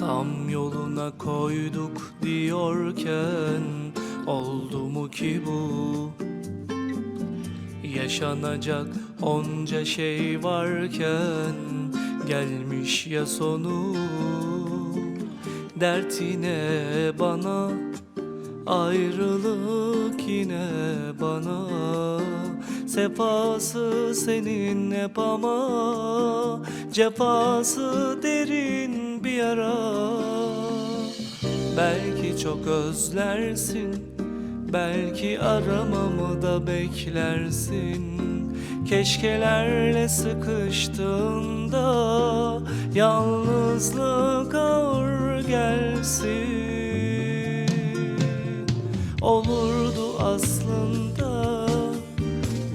Tam yoluna koyduk diyorken Oldu mu ki bu? Yaşanacak onca şey varken Gelmiş ya sonu? Dert yine bana Ayrılık yine bana. Sefası senin hep ama Cefası derin bir yara Belki çok özlersin Belki aramamı da beklersin. Keşkelerle sıkıştığında Yalnızlık ağır gelsin. Olurdu aslında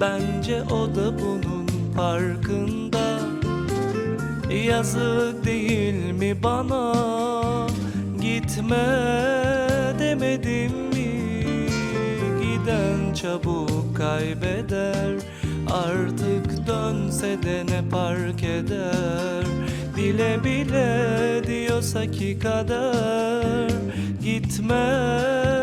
Bence o da bunun farkında. Yazık değil mi bana Gitme demedim mi? Giden çabuk kaybeder. Artık dönse de ne fark eder? Bile bile diyorsa ki kader. Gitme